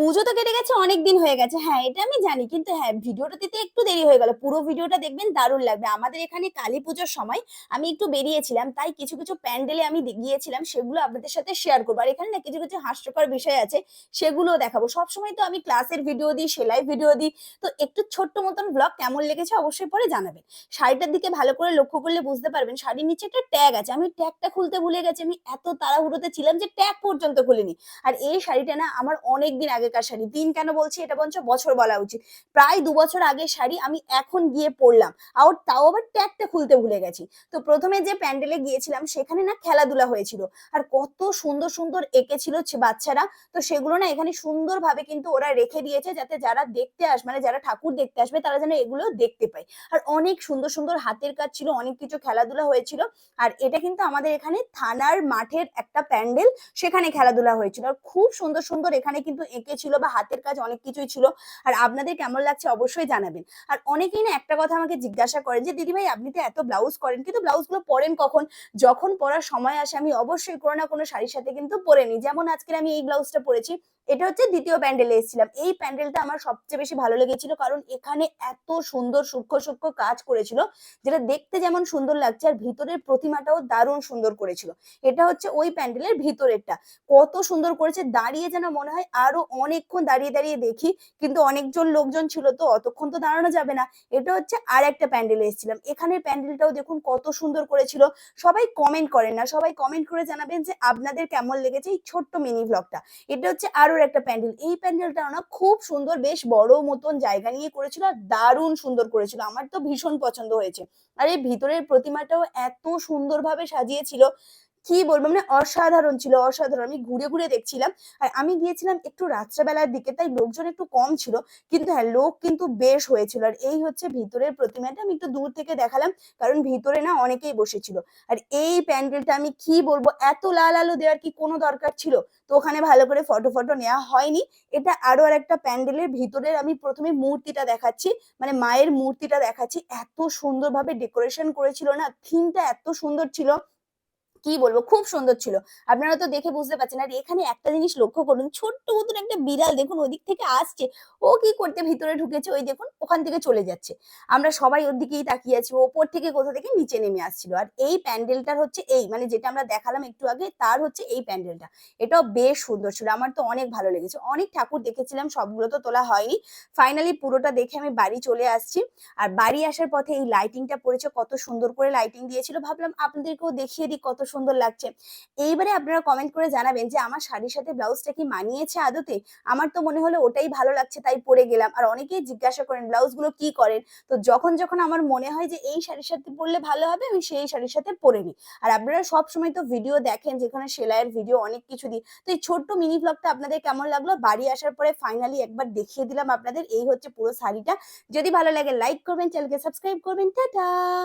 পুজো তো কেটে গেছে, অনেক দিন হয়ে গেছে। হ্যাঁ এটা আমি জানি, কিন্তু হ্যাঁ ভিডিওটা দিতে একটু দেরি হয়ে গেল। পুরো ভিডিওটা দেখবেন, দারুণ লাগবে। আমাদের এখানে কালী পুজোর সময় আমি একটু বেরিয়েছিলাম, তাই কিছু কিছু প্যান্ডেলে আমি গিয়েছিলাম, সেগুলো আপনাদের সাথে শেয়ার করব। আর এখানে না কিছু কিছু হাস্যকর বিষয় আছে, সেগুলোও দেখাবো। সবসময় তো আমি ক্লাসের ভিডিও দিই, সেলাই ভিডিও দিই, তো একটু ছোট্ট মতন ব্লগ কেমন লেগেছে অবশ্যই পরে জানাবেন। শাড়িটার দিকে ভালো করে লক্ষ্য করলে বুঝতে পারবেন, শাড়ির নিচে একটা ট্যাগ আছে। আমি ট্যাগটা খুলতে ভুলে গেছি, আমি এত তাড়াহুড়োতে ছিলাম যে ট্যাগ পর্যন্ত খুলিনি। আর এই শাড়িটা না আমার অনেক দিন আগেকার শাড়ি। দিন কেন বলছি এটা বঞ্চ বছর বলা উচিত। প্রায় দু বছর আগের শাড়ি আমি এখন গিয়ে পরলাম। আর তাও আবার ট্যাগটা খুলতে ভুলে গেছি। তো প্রথমে যে প্যান্ডেলে গিয়েছিলাম সেখানে না খেলাধুলা হয়েছিল। আর কত সুন্দর সুন্দর এঁকেছিল বাচ্চারা। তো সেগুলো না এখানে সুন্দরভাবে কিন্তু ওরা রেখে দিয়েছে যাতে যারা দেখতে আস মানে যারা ঠাকুর দেখতে আসবে তারা যেন এগুলো দেখতে পায়। আর অনেক সুন্দর সুন্দর হাতের কাজ ছিল, অনেক কিছু খেলাধুলা হয়েছিল। আর এটা কিন্তু আমাদের এখানে থানার মাঠের একটা প্যান্ডেল, সেখানে খেলাধুলা হয়েছিল। আর খুব সুন্দর সুন্দর এখানে কিন্তু এঁকে ছিল বা হাতের কাজ অনেক কিছুই ছিল। আর আপনাদের কেমন লাগছে অবশ্যই জানাবেন। আর অনেকেই না একটা কথা আমাকে জিজ্ঞাসা করেন যে, দিদিভাই, আপনি তো এত ব্লাউজ করেন। কিন্তু ব্লাউজগুলো পরেন কখন? যখন পরার সময় আসে, আমি অবশ্যই কোনো না কোনো শাড়ির সাথে কিন্তু পরে নিই। যেমন আজকের আমি এই ব্লাউজটা পরেছি এটা হচ্ছে দ্বিতীয় প্যান্ডেলে এসেছিলাম। এই প্যান্ডেলটা আমার সবচেয়ে বেশি ভালো লেগেছিল কারণ এখানে এত সুন্দর সূক্ষ্ম সূক্ষ্ম কাজ করেছিল, যেটা দেখতে যেমন সুন্দর লাগছে আর ভিতরের প্রতিমাটাও দারুণ সুন্দর করেছিল। এটা হচ্ছে ওই প্যান্ডেলের ভিতরেরটা। কত সুন্দর করেছে, দাঁড়িয়ে যেন মনে হয় আরও অনেকক্ষণ দাঁড়িয়ে দাঁড়িয়ে দেখি, কিন্তু অনেকজন লোকজন ছিল তো অতক্ষণ তো দাঁড়ানো যাবে না। এটা হচ্ছে আর একটা প্যান্ডেলে এসেছিলাম। এখানের প্যান্ডেলটাও দেখুন কত সুন্দর করেছিল। সবাই কমেন্ট করেন না, সবাই কমেন্ট করে জানাবেন যে আপনাদের কেমন লেগেছে এই ছোট্ট মিনি ব্লগটা এটা হচ্ছে আরও একটা প্যান্ডেল। এই প্যান্ডেলটা না খুব সুন্দর, বেশ বড় মতন জায়গা নিয়ে করেছিল আর দারুণ সুন্দর করেছিল। আমার তো ভীষণ পছন্দ হয়েছে। আর এই ভিতরের প্রতিমাটাও এত সুন্দরভাবে সাজিয়েছিল কি বলব? মানে অসাধারণ ছিল, অসাধারণ। আমি ঘুরে ঘুরে দেখছিলাম। আর আমি গিয়েছিলাম একটু রাত্রেবেলার দিকে, তাই লোকজন একটু কম ছিল। কিন্তু হ্যাঁ লোক কিন্তু বেশ হয়েছিল। আর এই হচ্ছে ভিতরের প্রতিমাটা, আমি একটু দূর থেকে দেখালাম। কারণ ভিতরে না অনেকেই বসেছিল। আর এই প্যান্ডেলটা আমি কি বলব? এত লাল আলো দেওয়ার কি কোনো দরকার ছিল? তো ওখানে ভালো করে ফটো ফটো নেওয়া হয়নি। এটা আরও আর একটা প্যান্ডেলের ভিতরের আমি প্রথমে মূর্তিটা দেখাচ্ছি। মানে মায়ের মূর্তিটা দেখাচ্ছি। এত সুন্দরভাবে ডেকোরেশন করেছিল না? থিমটা এত সুন্দর ছিল। কি বলব? খুব সুন্দর ছিল। আপনারা তো দেখে বুঝতে পারছেন। আর এখানে একটা জিনিস লক্ষ্য করুন, ছোট্ট মতন একটা বিড়াল দেখুন, ওদিক থেকে আসছে। ও কি করতে ভিতরে ঢুকেছে, ওই দেখুন, ওখান থেকে চলে যাচ্ছে। আমরা সবাই ওর দিকেই তাকিয়ে আছি ওপর থেকে কোথা থেকে নিচে নেমে আসছিল। আর এই প্যান্ডেলটার হচ্ছে এই মানে যেটা আমরা দেখালাম একটু আগে, তার হচ্ছে এই প্যান্ডেলটা। এটাও বেশ সুন্দর ছিল, আমার তো অনেক ভালো লেগেছে। অনেক ঠাকুর দেখেছিলাম, সবগুলো তো তোলা হয়নি। ফাইনালি পুরোটা দেখে আমি বাড়ি চলে আসছি। আর বাড়ি আসার পথে এই লাইটিংটা পড়েছে, কত সুন্দর করে লাইটিং দিয়েছিল। ভাবলাম আপনাদেরকেও দেখিয়ে দিই কত সুন্দর লাগছে। এইবারে আপনারা কমেন্ট করে জানাবেন যে, আমার শাড়ির সাথে ব্লাউজটা কি মানিয়েছে আদতে? আমার তো মনে হলো ওটাই ভালো লাগছে, তাই পরে গেলাম। আর অনেকেই জিজ্ঞাসা করেন ব্লাউজগুলো কি করেন? তো যখন যখন আমার মনে হয় যে, এই শাড়ির সাথে পরলে ভালো হবে, আমি সেই শাড়ির সাথে পরে নিই। আর আপনারা সব সময় তো ভিডিও দেখেন, যেখানে সেলাইয়ের ভিডিও অনেক কিছু দিই। তো এই ছোট্ট মিনি ব্লগটা আপনাদের কেমন লাগল? বাড়ি আসার পরে ফাইনালি একবার দেখিয়ে দিলাম আপনাদের। এই হচ্ছে পুরো শাড়িটা। যদি ভালো লাগে লাইক করবেন চ্যানেলকে সাবস্ক্রাইব করবেন। টাটা!